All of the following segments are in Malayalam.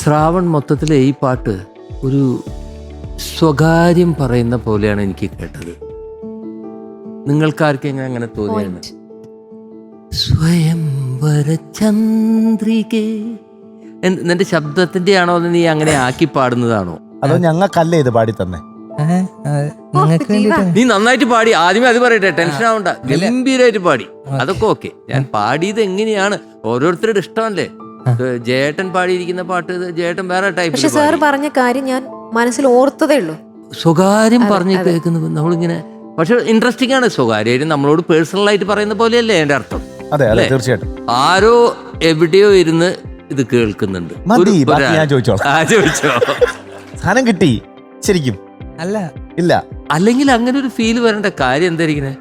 ശ്രാവൺ മൊത്തത്തിലെ ഈ പാട്ട് ഒരു സ്വകാര്യം പറയുന്ന പോലെയാണ് എനിക്ക് കേട്ടത്. നിങ്ങൾക്കാർക്കെങ്കിലും അങ്ങനെ തോന്നിയാണ് സ്വയം ചന്ദ്രികേ എന്ത്- നിന്റെ ശബ്ദത്തിന്റെ ആണോ അത് നീ അങ്ങനെ ആക്കി പാടുന്നതാണോ? അതോ ഞങ്ങൾക്കല്ലേ ഇത് പാടി തന്നെ നീ നന്നായിട്ട് പാടി. ആദ്യമേ അത് പറയട്ടെ ടെൻഷൻ ആവണ്ട. ഗംഭീരമായിട്ട് പാടി. അതൊക്കെ ഓക്കെ. ഞാൻ പാടിയത് എങ്ങനെയാണ്? ഓരോരുത്തരുടെ ഇഷ്ടമല്ലേ? ജയേട്ടൻ പാടിയിരിക്കുന്ന പാട്ട് ജേട്ടൻ ജയേട്ടൻ വേറെ പക്ഷെ ടൈപ്പ് സാർ പറഞ്ഞ കാര്യം ഞാൻ മനസ്സിൽ ഓർത്തതേ ഉള്ളൂ. സ്വകാര്യം പറഞ്ഞു കേൾക്കുന്നത് നമ്മളിങ്ങനെ പക്ഷെ ഇൻട്രസ്റ്റിംഗ് ആണ് സ്വകാര്യ. നമ്മളോട് പേഴ്സണൽ ആയിട്ട് പറയുന്ന പോലെയല്ലേ എന്റെ അർത്ഥം? അതെ? തീർച്ചയായിട്ടും. ആരോ എവിടെയോ ഇരുന്ന് ഇത് കേൾക്കുന്നുണ്ട്. ഞാൻ ചോദിച്ചോ. സാധനം കിട്ടി ശരിക്കും. അല്ല. ഇല്ല. അല്ലെങ്കിൽ അങ്ങനെ ഒരു ഫീൽ വരേണ്ട കാര്യം എന്തായിരിക്കണേ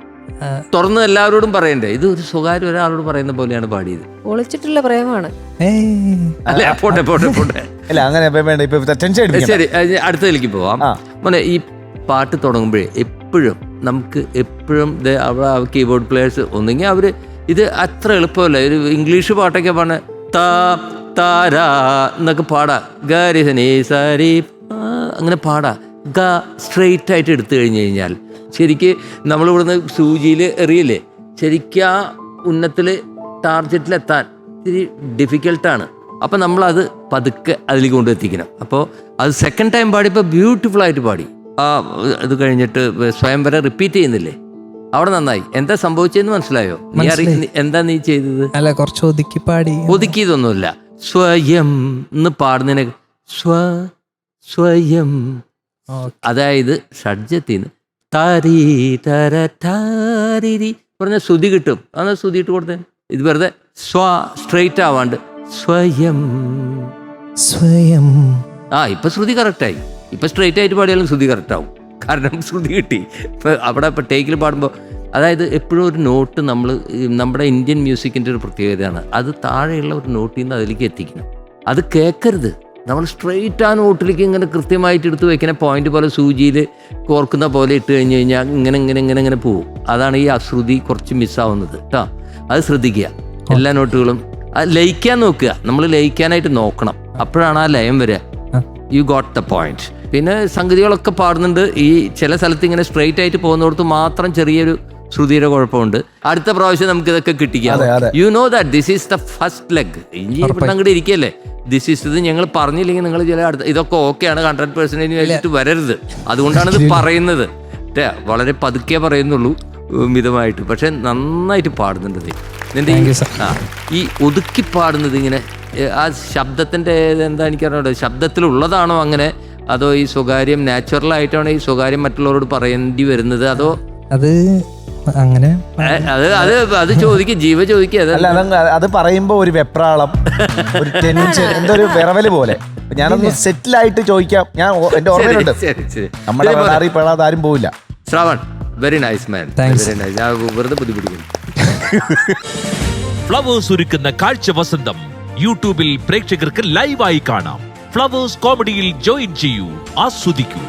തുറന്ന് എല്ലാവരോടും പറയണ്ടേ? ഇത് ഒരു സ്വകാര്യ ഒരാളോട് പറയുന്ന പോലെയാണ് പാടിയത്. ഒളിച്ചിട്ടുള്ള പ്രേമമാണ്. ഏയ്. അല്ലെ പോട്ടെ പോട്ടെ പോട്ടെ. ഇല്ല അങ്ങനെ ഇപ്പൊ വേണ്ട ഇപ്പൊ ടെൻഷൻ ശരി അടുത്തതിലേക്ക് പോവാം. മോനെ ഈ പാട്ട് തുടങ്ങുമ്പോഴേ എപ്പോഴും നമുക്ക് എപ്പോഴും അവിടെ കീബോർഡ് പ്ലേയേഴ്സ് ഒന്നെങ്കിൽ അവർ ഇത് അത്ര എളുപ്പമല്ല. ഒരു ഇംഗ്ലീഷ് പാട്ടൊക്കെ പാട താ താരാ എന്നൊക്കെ പാടാ. ഗാരി സനി സാരി അങ്ങനെ പാടാ. ഗ സ്ട്രെയിറ്റ് ആയിട്ട് എടുത്തു കഴിഞ്ഞു കഴിഞ്ഞാൽ ശരിക്ക് നമ്മൾ ഇവിടുന്ന് സൂചിയിൽ എറിയില്ലേ? ശരിക്കും ആ ഉന്നത്തിൽ ടാർജറ്റിലെത്താൻ ഇത്തിരി ഡിഫിക്കൽട്ടാണ് അപ്പം നമ്മളത് പതുക്കെ അതിലേക്ക് കൊണ്ടെത്തിക്കണം അപ്പോൾ അത് സെക്കൻഡ് ടൈം പാടിയപ്പോൾ ബ്യൂട്ടിഫുൾ ആയിട്ട് പാടി. ആ ഇത് കഴിഞ്ഞിട്ട് സ്വയം വരെ റിപ്പീറ്റ് ചെയ്യുന്നില്ലേ? അവിടെ നന്നായി. എന്താ സംഭവിച്ചതെന്ന് മനസ്സിലായോ? നീ എന്താ നീ ചെയ്തത്? അല്ല കുറച്ച് ഒതുക്കി പാടി. ഒതുക്കിയതൊന്നുമില്ല. സ്വയം എന്ന് പാടുന്നതിനെ സ്വ സ്വയം. അതായത് ഷഡ്ജത്തിന് താരി തര തരി പറഞ്ഞ ശ്രുതി കിട്ടും. അന്ന് ശ്രുതി ഇട്ട് കൊടുത്തേ? ഇത് വെറുതെ സ്വ സ്ട്രെയിറ്റ് ആവാണ്ട്. സ്വയം. സ്വയം. ആ ഇപ്പൊ ശ്രുതി കറക്റ്റായി ഇപ്പൊ സ്ട്രെയിറ്റ് ആയിട്ട് പാടിയാലും ശ്രുതി കറക്റ്റ് ആവും. കാരണം ശ്രുതി കിട്ടി. ഇപ്പൊ അവിടെ ഇപ്പൊ ടേക്കിൽ പാടുമ്പോൾ അതായത് എപ്പോഴും ഒരു നോട്ട് നമ്മൾ നമ്മുടെ ഇന്ത്യൻ മ്യൂസിക്കിന്റെ ഒരു പ്രത്യേകതയാണ്. അത് താഴെയുള്ള ഒരു നോട്ടിൽ നിന്ന് അതിലേക്ക് എത്തിക്കണം. അത് കേൾക്കരുത് നമ്മൾ സ്ട്രെയിറ്റ് ആ നോട്ടിലേക്ക് ഇങ്ങനെ കൃത്യമായിട്ട് എടുത്ത് വെക്കുന്ന പോയിന്റ് പോലെ സൂചിയിൽ കോർക്കുന്ന പോലെ ഇട്ട് കഴിഞ്ഞ് കഴിഞ്ഞാൽ ഇങ്ങനെ ഇങ്ങനെ ഇങ്ങനെ ഇങ്ങനെ പോകും അതാണ് ഈ അശ്രുതി കുറച്ച് മിസ്സാവുന്നത് കേട്ടോ അത് ശ്രദ്ധിക്കുക. എല്ലാ നോട്ടുകളും അത് ലയിക്കാൻ നോക്കുക. നമ്മൾ ലയിക്കാനായിട്ട് നോക്കണം. അപ്പോഴാണ് ആ ലയം വരിക. യു ഗോട്ട് ദ പോയിന്റ് പിന്നെ സംഗതികളൊക്കെ പാടുന്നുണ്ട്. ഈ ചില സ്ഥലത്ത് ഇങ്ങനെ സ്ട്രെയിറ്റ് ആയിട്ട് പോകുന്നിടത്ത് മാത്രം ചെറിയൊരു ശ്രുതിയുടെ കുഴപ്പമുണ്ട്. അടുത്ത പ്രാവശ്യം നമുക്ക് ഇതൊക്കെ കിട്ടിക്കാം. You know that this is the first leg ഇനി ഇവിടെ അങ്ങോട്ട് ഇരിക്കല്ലേ? ദിസ് ഇസ് ഇത് ഞങ്ങൾ പറഞ്ഞില്ലെങ്കിൽ നിങ്ങൾ ചില അടുത്ത ഇതൊക്കെ ഓക്കെയാണ് ഹൺഡ്രഡ് പെർസെന്റേജ് കഴിഞ്ഞിട്ട് വരരുത്. അതുകൊണ്ടാണ് ഇത് പറയുന്നത്. വളരെ പതുക്കെ പറയുന്നുള്ളൂ മിതമായിട്ട്. പക്ഷെ നന്നായിട്ട് പാടുന്നുണ്ട് നീ നിന്റെ ഈ ആ ഈ ഒതുക്കി പാടുന്നത് ഇങ്ങനെ ആ ശബ്ദത്തിന്റെ എന്താ എനിക്കറിയാം ശബ്ദത്തിലുള്ളതാണോ അങ്ങനെ? അതോ ഈ സ്വകാര്യം നാച്ചുറൽ ആയിട്ടാണോ ഈ സ്വകാര്യം മറ്റുള്ളവരോട് പറയേണ്ടി വരുന്നത്? അതോ അത് അങ്ങനെ അത് അത് അത് ചോദിക്കും ജീവ ചോദിക്കും അത് അല്ല അത് പറയുമ്പോ ഒരു വെപ്രാളം ഒരു ടെൻഷൻ എന്തോ ഒരു വിറവൽ പോലെ. ഞാനൊന്ന് സെറ്റിൽ ആയിട്ട് ചോദിക്കാം. ഞാൻ എന്റെ ഓർമ്മയിലുണ്ട് നമ്മുടെ റഡാറിൽ പെടാതെ ആരും പോവില്ല. Shravan very nice man thanks very nice ഞാൻ വെറുതെ ബുദ്ധിമുട്ടിക്കുന്നു. ഫ്ലവേഴ്സ് ഒരുക്കുന്ന കാഴ്ച വസന്തം യൂട്യൂബിൽ പ്രേക്ഷകർക്ക് ലൈവായി കാണാം. ഫ്ലവേഴ്സ് കോമഡിയിൽ ജോയിൻ ചെയ്യൂ ആസ്വദിക്കൂ.